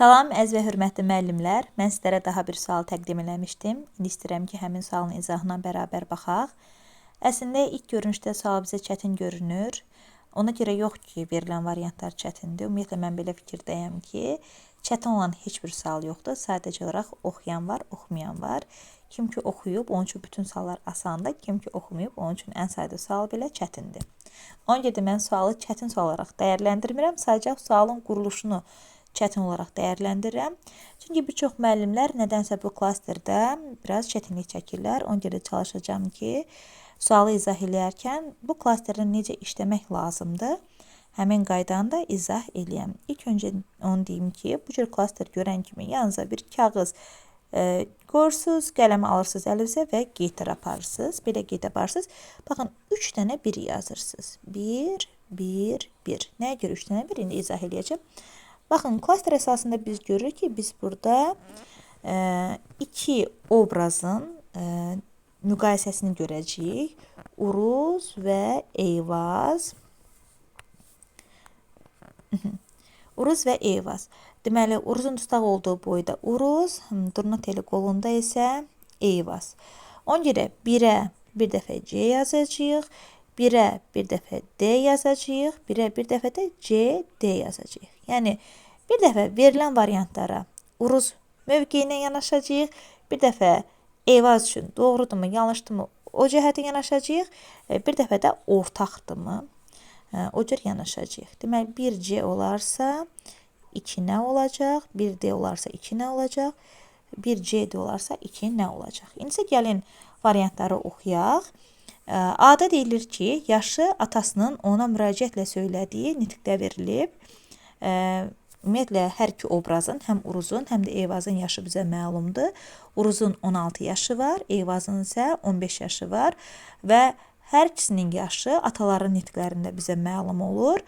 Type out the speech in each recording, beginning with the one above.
Salam, əziz və hörmətli müəllimlər. Mən sizlərə daha bir sual təqdim eləmişdim. İndi istəyirəm ki, həmin sualın izahına bərabər baxaq. Əslində ilk görünüşdə sual bizə çətin görünür. Ona görə yox ki, verilən variantlar çətindir. Ümumiyyətlə mən belə fikirdəyəm ki, çətin olan heç bir sual yoxdur. Sadəcə olaraq oxuyan var, oxumayan var. Kim ki oxuyub, onun üçün bütün suallar asandır. Kim ki oxumayıb, onun üçün ən sadə sual belə çətindir. Ona görə də mən sualı çətin sual olaraq dəyərləndirmirəm. Sadəcə sualın quruluşunu çətin olaraq dəyərləndirirəm. Çünki bir çox müəllimlər nədənsə bu klasterdə biraz çətinlik çəkirlər. Ona görə çalışacağam ki, sualı izah eləyərkən bu klasterdə necə işləmək lazımdır, həmin qaydanı da izah eləyəm. İlk öncə onu deyim ki, bu cür klaster görən kimi yanınıza bir kağız e, qoyursunuz, qələmi alırsınız əlinizə və qeytər aparırsınız. Belə qeyd aparırsınız. Baxın, 3 dənə 1 yazırsınız. 1, 1, 1. Nəyə görə 3 dənə 1? İndi izah eləyəcəm. Baxın, klaster əsasında biz görürük ki, biz burada e, iki obrazın e, müqayisəsini görəcəyik. Uruz və Eyvaz. Uruz və Eyvaz. Deməli, Uruzun dustaq olduğu boyda Uruz, durna teli qolunda isə Eyvaz. Ona görə 1-ə bir dəfə C yazacağıq, 1-ə bir dəfə D yazacağıq, 1-ə bir dəfə də C, D yazacağıq. Yəni, bir dəfə verilən variantlara uruz mövqeyinə yanaşacağıq, bir dəfə Eyvaz üçün doğrudurmu, yanlışdırmı o cəhətə yanaşacağıq, e, bir dəfə də ortaqdırmı e, o cür yanaşacağıq. Deməli 1C olarsa 2 nə olacaq? 1D olarsa 2 nə olacaq? 1CD olarsa 2 nə olacaq? İndi isə gəlin variantları oxuyaq. E, A-da deyilir ki, yaşı atasının ona müraciətlə söylədiyi nitqdə verilib. Ümumiyyətlə hər iki obrazın, həm Uruzun, həm də Eyvazın yaşı bizə məlumdur. Uruzun 16 yaşı var, Eyvazın isə 15 yaşı var və hər ikisinin yaşı ataların nitqlərində bizə məlum olur.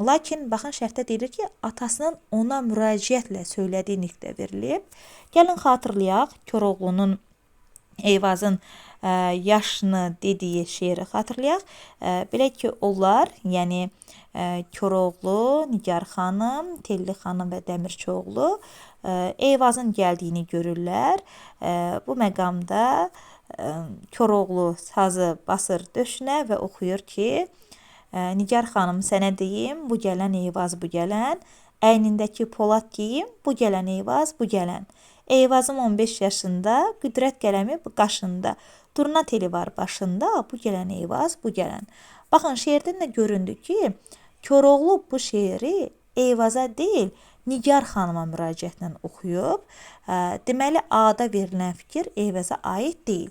Lakin baxın şərtdə deyilir ki, atasının ona müraciətlə söylədiyi nitqdə verilib. Gəlin xatırlayaq Koroğlunun Eyvazın yaşını dediyi şeiri xatırlayaq. Ə, belə ki, onlar, yəni Koroğlu, Nigar xanım, Telli xanım və Dəmirçioğlu Eyvazın gəldiyini görürlər. Bu məqamda Koroğlu sazı basır döşünə və oxuyur ki, Nigar xanım sənə deyim, bu gələn Eyvaz bu gələn, əynindəki polad geyim, bu gələn Eyvaz bu gələn. Eyvazım 15 yaşında, qüdrət qələmi qaşında, durna teli var başında, bu gələn Eyvaz bu gələn. Baxın, şeirdən də göründü ki, Koroğlu bu şeiri Eyvaza deyil, Nigar xanıma müraciətlə oxuyub. Deməli, A-da verilən fikir Eyvaza aid deyil.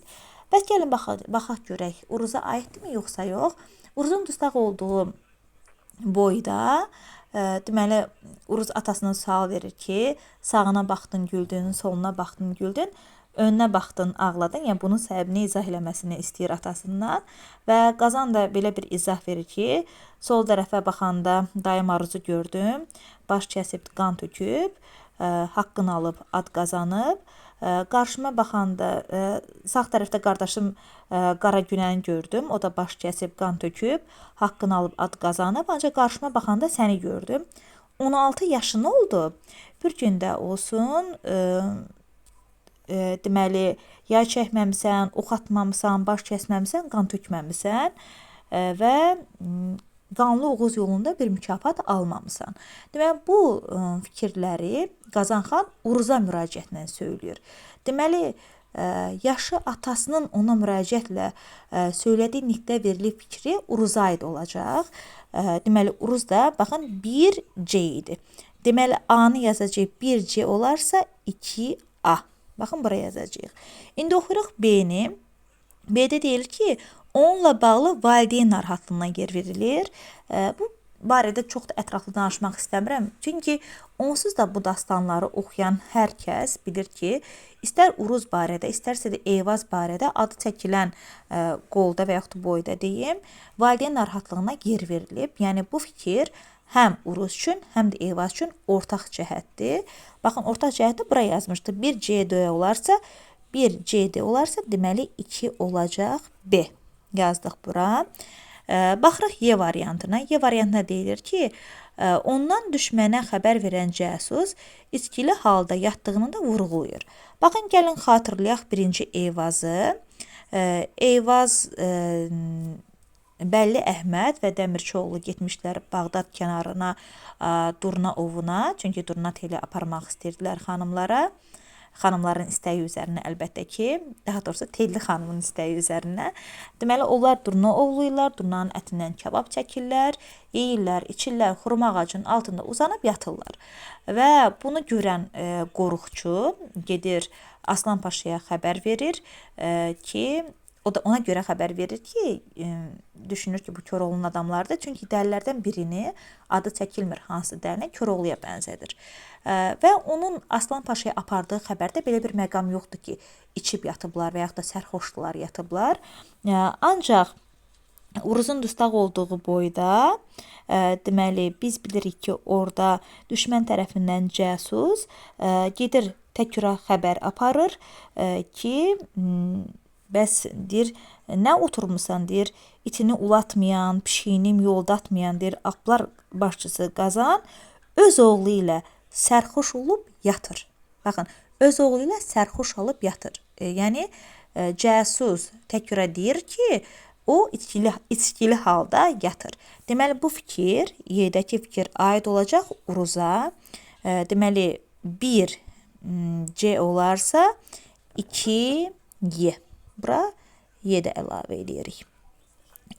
Bəs gəlin baxaq, baxaq görək, Uruza aiddirmi yoxsa yox? Uruzun dustaq olduğu boyda deməli Uruz atasına sual verir ki, sağına baxdın, güldün, soluna baxdın, güldün önünə baxdın, ağladın. Yəni bunun səbəbini izah eləməsini istəyir atasından və Qazan da belə bir izah verir ki, sol tərəfə baxanda dayım Aruzu gördüm. Baş kəsib qan töküb, ə, haqqını alıb ad qazanıb. Ə, qarşıma baxanda ə, sağ tərəfdə qardaşım ə, Qara Günəni gördüm. O da baş kəsib qan töküb, haqqını alıb ad qazanıb. Ancaq qarşıma baxanda səni gördüm. 16 yaşın oldu. Bir gündə olsun, ə, e, deməli, yay çəkməmisən, ox atmamısan, baş kəsməmisən, qan tökməmisən e, və qanlı Oğuz yolunda bir mükafat almamısan. Deməli, bu e, fikirləri Qazanxan Uruza müraciətlə söyləyir. Deməli, e, yaşı atasının ona müraciətlə ə, e, söylədiyi nitqdə verilib fikri Uruza aid olacaq. Ə, deməli, Uruz da baxın 1C idi. Deməli, A-nı yazacağıq 1C olarsa 2A. Baxın bura yazacağıq. İndi oxuyuruq B-ni. B-də deyilir ki, onunla bağlı valideyn narahatlığına yer verilir. Bu barədə çox da ətraflı danışmaq istəmirəm. Çünki onsuz da bu dastanları oxuyan hər kəs bilir ki, istər Uruz barədə, istərsə də Eyvaz barədə adı çəkilən ə, qolda və yaxud boyda deyim, valideyn narahatlığına yer verilib. Yəni bu fikir həm Uruz üçün, həm də Eyvaz üçün ortaq cəhətdir. Baxın, ortaq cəhətdə bura yazmışdı. 1 CD olarsa, 1 CD olarsa, deməli 2 olacaq B. Yazdıq bura. Baxırıq Y variantına. Y variantına deyilir ki, ondan düşmənə xəbər verən cəsus içkili halda yatdığını da vurğulayır. Baxın, gəlin xatırlayaq birinci Eyvazı. Eyvaz Bəlli Əhməd və Dəmirçioğlu getmişlər Bağdad kənarına Durna ovuna, çünki Durna teli aparmaq istəyirdilər xanımlara. Xanımların istəyi üzərinə əlbəttə ki, daha doğrusu Telli xanımın istəyi üzərinə. Deməli onlar durna ovlayırlar, durnanın ətindən kabab çəkirlər, yeyirlər, içirlər, xurma ağacının altında uzanıb yatırlar. Və bunu görən e, qoruqçu gedir Aslan Paşaya xəbər verir e, ki, O da ona görə xəbər verir ki, e, düşünür ki, bu Koroğlunun adamlarıdır. Çünki dəlilərdən birini adı çəkilmir hansı dəlinə Koroğluya bənzədir. E, və onun Aslan Paşaya apardığı xəbərdə belə bir məqam yoxdur ki, içib yatıblar və yaxud da sərxoşdular, yatıblar. E, ancaq Uruzun dustaq olduğu boyda ə, deməli biz bilirik ki, orada düşmən tərəfindən cəsus ə, gedir təkrar xəbər aparır ki, Bəs deyir, nə oturmusan deyir, itini ulatmayan, pişiyini yoldatmayan deyir, atlar başçısı Qazan öz oğlu ilə sərxoş olub yatır. Baxın, öz oğlu ilə sərxoş olub yatır. E, yəni e, cəsus təkrar deyir ki, o içkili içkili halda yatır. Deməli bu fikir, Y-dəki fikir aid olacaq Uruza. E, deməli 1 C olarsa 2 Y. Bura y də əlavə edirik.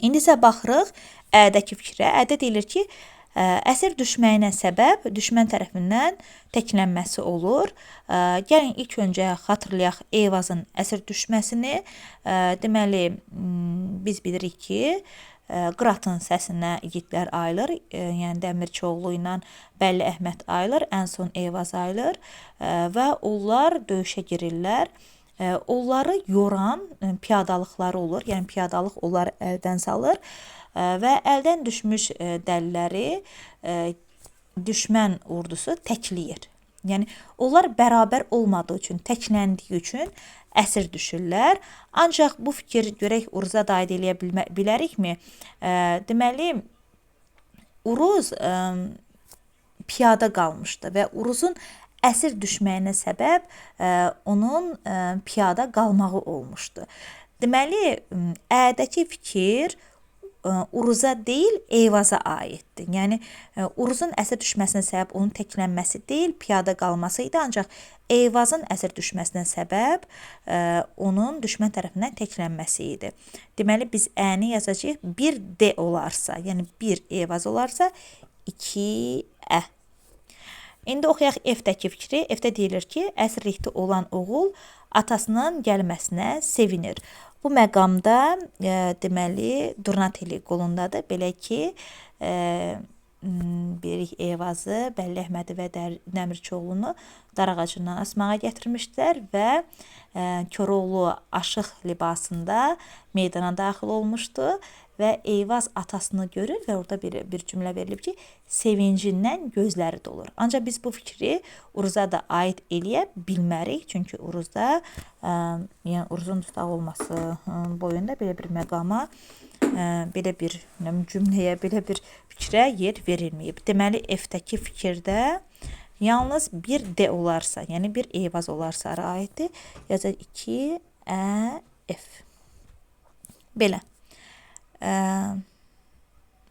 İndi isə baxırıq ə-dəki fikrə. Ə-də deyilir ki, ə, əsir düşməyinə səbəb düşmən tərəfindən təklənməsi olur. Ə, gəlin ilk öncə xatırlayaq Eyvazın əsir düşməsini. Ə, deməli biz bilirik ki, Qıratın səsinə igidlər ayılır. Yəni Dəmirçioğlu ilə Bəlli Əhməd ayılır, ən son Eyvaz ayılır və onlar döyüşə girirlər onları yoran piyadalıqları olur. Yəni piyadalıq onları əldən salır və əldən düşmüş dəliləri düşmən ordusu təkləyir. Yəni onlar bərabər olmadığı üçün, təkləndiyi üçün əsir düşürlər. Ancaq bu fikir görək Uruza da aid eləyə bilərikmi? Deməli Uruz piyada qalmışdı və Uruzun əsir düşməyinə səbəb e, onun e, piyada qalmağı olmuşdu. Deməli, ə-dəki fikir e, Uruza deyil, Eyvaza aiddir. Yəni Uruzun əsir düşməsinə səbəb onun təklənməsi deyil, piyada qalması idi, ancaq Eyvazın əsir düşməsinə səbəb onun düşmən tərəfindən təklənməsi idi. Deməli biz ə-ni yazacağıq. 1 D olarsa, yəni 1 Eyvaz olarsa 2 ə İndi oxuyaq F-dəki fikri. F-də deyilir ki, əsrlikdə olan oğul atasının gəlməsinə sevinir. Bu məqamda e, deməli Durnateli qolundadır. Belə ki, e, Birik Eyvazı, Bəlli Əhmədi və Dəmirçioğlunu dar ağacından asmağa gətirmişdilər və e, Koroğlu aşıq libasında meydana daxil olmuşdu və Eyvaz atasını görür və orada bir bir cümlə verilib ki, sevincindən gözləri dolur. Ancaq biz bu fikri Uruza da aid eləyə bilmərik, çünki Uruzda ə, yəni Uruzun dustaq olması ə, boyunda belə bir məqama ə, belə bir nəm cümləyə, belə bir fikrə yer verilməyib. Deməli F-dəki fikirdə yalnız bir D olarsa, yəni bir Eyvaz olarsa aiddir. Yazacaq 2 Ə F. Belə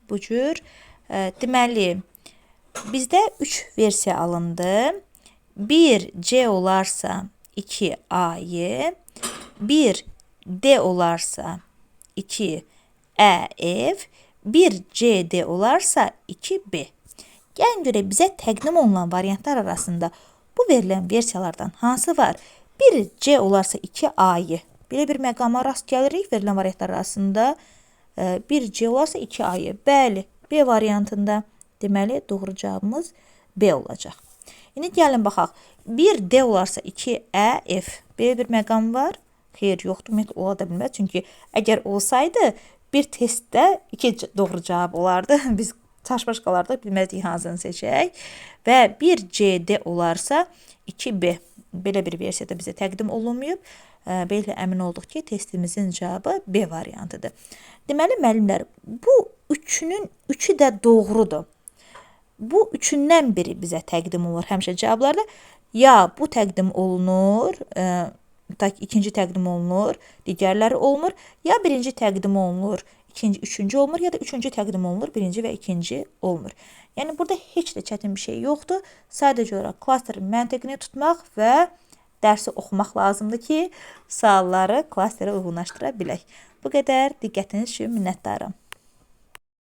bu cür. Deməli, bizdə 3 versiya alındı. 1 C olarsa 2 A'yı, 1 D olarsa 2 E F, 1 C D olarsa 2 B. Gəlin görə bizə təqdim olunan variantlar arasında bu verilən versiyalardan hansı var? 1 C olarsa 2 A'yı. Belə bir məqama rast gəlirik verilən variantlar arasında. Bir C olarsa 2 A'yı. Bəli, B variantında deməli doğru cavabımız B olacaq. İndi gəlin baxaq. 1 D olarsa 2 E F. Belə bir məqam var? Xeyr, yoxdur. Ümumiyyətlə ola da bilməz. Çünki əgər olsaydı bir testdə 2 doğru cavab olardı. Biz çaşbaş qalardıq, bilməzdik hansını seçək. Və 1 C D olarsa 2 B. Belə bir versiyada bizə təqdim olunmayıb. Belə əmin olduq ki, testimizin cavabı B variantıdır. Deməli müəllimlər, bu üçünün üçü də doğrudur. bu üçündən biri bizə təqdim olur həmişə cavablarda. Ya bu təqdim olunur, ə, ikinci təqdim olunur, digərləri olmur, ya birinci təqdim olunur, ikinci, üçüncü olmur ya da üçüncü təqdim olunur, birinci və ikinci olmur. Yəni burada heç də çətin bir şey yoxdur. Sadəcə olaraq klasterin məntiqini tutmaq və dərsi oxumaq lazımdır ki, sualları klasterə uyğunlaşdıra bilək. Bu qədər diqqətiniz üçün minnətdaram.